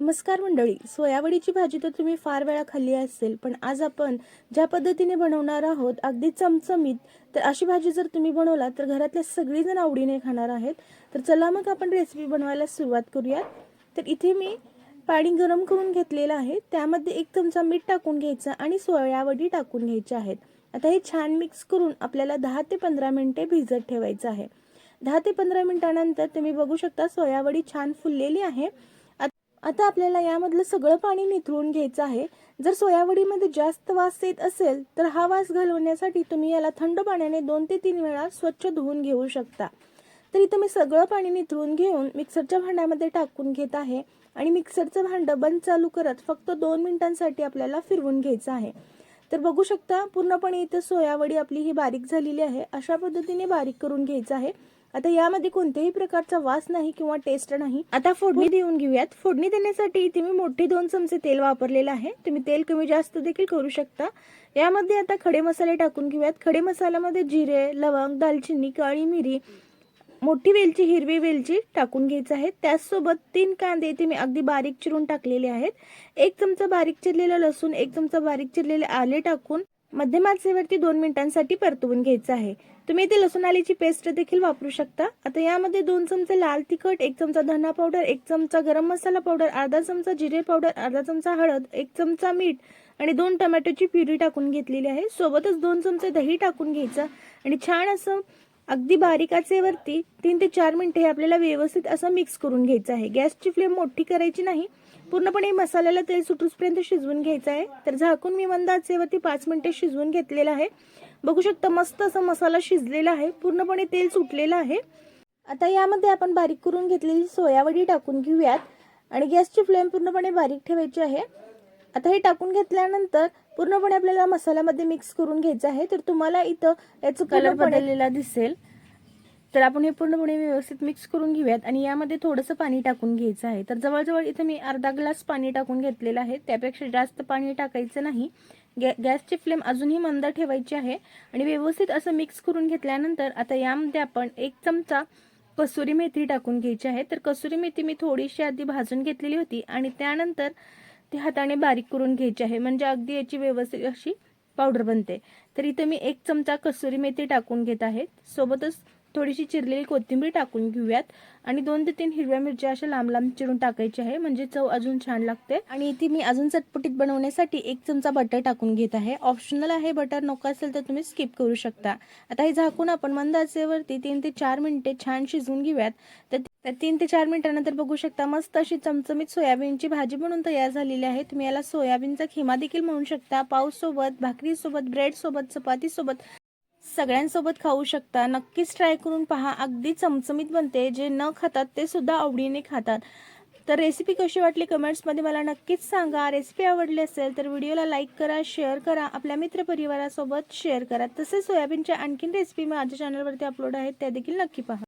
नमस्कार मंडळी. सोयावडीची भाजी तर तुम्ही फार वेळा खाल्ली असेल पण आज आपण ज्या पद्धतीने बनवणार आहोत अगदी चमचमीत तर अशी भाजी जर तुम्ही बनवला तर घरातल्या सगळीजण आवडीने खाणार आहेत. तर चला मग आपण रेसिपी बनवायला सुरुवात करूयात. तर इथे मी पाणी गरम करून घेतलेलं आहे. त्यामध्ये एक चमचा मीठ टाकून घ्यायचं आणि सोयावडी टाकून घ्यायच्या आहेत. आता हे छान मिक्स करून आपल्याला दहा ते पंधरा मिनटे भिजत ठेवायचं आहे. दहा ते पंधरा मिनिटानंतर तुम्ही बघू शकता सोयावडी छान फुललेली आहे. आता आपल्याला यामधलं सगळं पाणी निथळून घ्यायचं आहे. जर सोयावडीमध्ये जास्त वास येत असेल तर हा वास घालवण्यासाठी तुम्ही याला थंड पाण्याने दोन ते तीन वेळा स्वच्छ धुवून घेऊ शकता. तर इथं मी सगळं पाणी निथळून घेऊन मिक्सरच्या भांड्यामध्ये टाकून घेत आहे आणि मिक्सरचं भांडं बंद चालू करत फक्त दोन मिनिटांसाठी आपल्याला फिरवून घ्यायचं आहे. तर बघू शकता पूर्णपणे इथं सोयावडी आपली ही बारीक झालेली आहे. अशा पद्धतीने बारीक करून घ्यायचं आहे. आता यामध्ये कोणत्याही प्रकारचा वास नाही किंवा टेस्ट नाही. आता फोडणी देऊन घेऊयात. फोडणी देण्यासाठी इथे मी मोठे दोन चमचे तेल वापरलेलं आहे. तुम्ही तेल कमी जास्त देखील करू शकता. यामध्ये आता खडे मसाले टाकून घेऊयात. खडे मसाल्यामध्ये जिरे लवंग दालचिनी काळी मिरी मोठी वेलची हिरवी वेलची टाकून घ्यायचं आहे. त्याचसोबत तीन कांदे इथे मी अगदी बारीक चिरून टाकलेले आहेत. एक चमचा बारीक चिरलेलं लसूण एक चमचा बारीक चिरलेले आले टाकून मध्यम आचेवरती दोन मिनिटांसाठी परतवून घ्यायचं आहे. तुम्ही इथे लसूण आलीची पेस्ट देखील वापरू शकता. आता यामध्ये दोन चमचे लाल तिखट एक चमचा धना पावडर एक चमचा गरम मसाला पावडर अर्धा चमचा जिरे पावडर अर्धा चमचा हळद एक चमचा मीठ आणि दोन टमॅटोची प्युरी टाकून घेतलेली आहे. सोबतच दोन चमचे दही टाकून घ्यायचं आणि छान असं अगदी बारीक आचेवरती तीन ते चार मिनटं हे आपल्याला व्यवस्थित असं मिक्स करून घ्यायचं आहे. गॅसची फ्लेम मोठी करायची नाही. पूर्णपणे मसाल्याला तेल सुटूसपर्यंत शिजवून घ्यायचं आहे. तर झाकून मी मंद आचेवरती पाच मिनिटे शिजवून घेतलेलं आहे. बघू शकता मस्त असा मसाला शिजलेला आहे. पूर्णपणे तेल सुटलेलं आहे. आता यामध्ये आपण बारीक करून घेतलेली सोयावडी टाकून घेऊयात. आणि गॅसची फ्लेम पूर्णपणे बारीक ठेवायची आहे. आता हे टाकून घेतल्यानंतर पूर्णपणे आपल्याला मसाल्यामध्ये मिक्स करून घ्यायचं आहे. तर तुम्हाला इथं याचं कलर बदललेला दिसेल. तर आपण हे पूर्णपणे व्यवस्थित मिक्स करून घेऊयात आणि यामध्ये थोडंसं पाणी टाकून घ्यायचं आहे. तर जवळजवळ इथं मी अर्धा ग्लास पाणी टाकून घेतलेलं आहे. त्यापेक्षा जास्त पाणी टाकायचं नाही. गॅ गॅसची फ्लेम अजूनही मंद ठेवायची आहे. आणि व्यवस्थित असं मिक्स करून घेतल्यानंतर आता यामध्ये आपण एक चमचा कसुरी मेथी टाकून घ्यायची आहे. तर कसुरी मेथी मी थोडीशी आधी भाजून घेतलेली होती आणि त्यानंतर ती हाताने बारीक करून घ्यायची आहे. म्हणजे अगदी याची व्यवस्थित अशी पावडर बनते. तर इथं मी एक चमचा कसुरी मेथी टाकून घेत आहे. सोबतच थोडीशी चिरलेली कोथिंबीर टाकून घेऊयात. आणि दोन ते तीन हिरव्या मिरच्या अशा लांब लांब चिरून टाकायची आहे. म्हणजे चव अजून छान लागते. आणि इथे मी अजून चटपटीत बनवण्यासाठी एक चमचा बटर टाकून घेत आहे. ऑप्शनल आहे बटर नको असेल तर तुम्ही स्किप करू शकता. आता हे झाकून आपण मंद आचेवरती तीन ते चार मिनिटे छान शिजवून घेऊयात. तर तीन ते चार मिनिटानंतर बघू शकता मस्त अशी चमचमीत सोयाबीनची भाजी म्हणून तयार झालेली आहे. तुम्ही याला सोयाबीनचा खिमा देखील म्हणू शकता. पाऊस सोबत ब्रेडसोबत सोबत सगळ्यांसोबत खाऊ शकता. नक्कीच ट्राय करून पहा. अगदी चमचमीत बनते. जे न खातात ते सुद्धा आवडीने खातात. तर रेसिपी कशी वाटली कमेंट्समध्ये मला नक्कीच सांगा. रेसिपी आवडली असेल तर व्हिडिओला लाईक करा शेअर करा. आपल्या मित्रपरिवारासोबत शेअर करा. तसेच सोयाबीनच्या आणखीन रेसिपी माझ्या चॅनलवरती अपलोड आहेत त्या देखील नक्की पहा.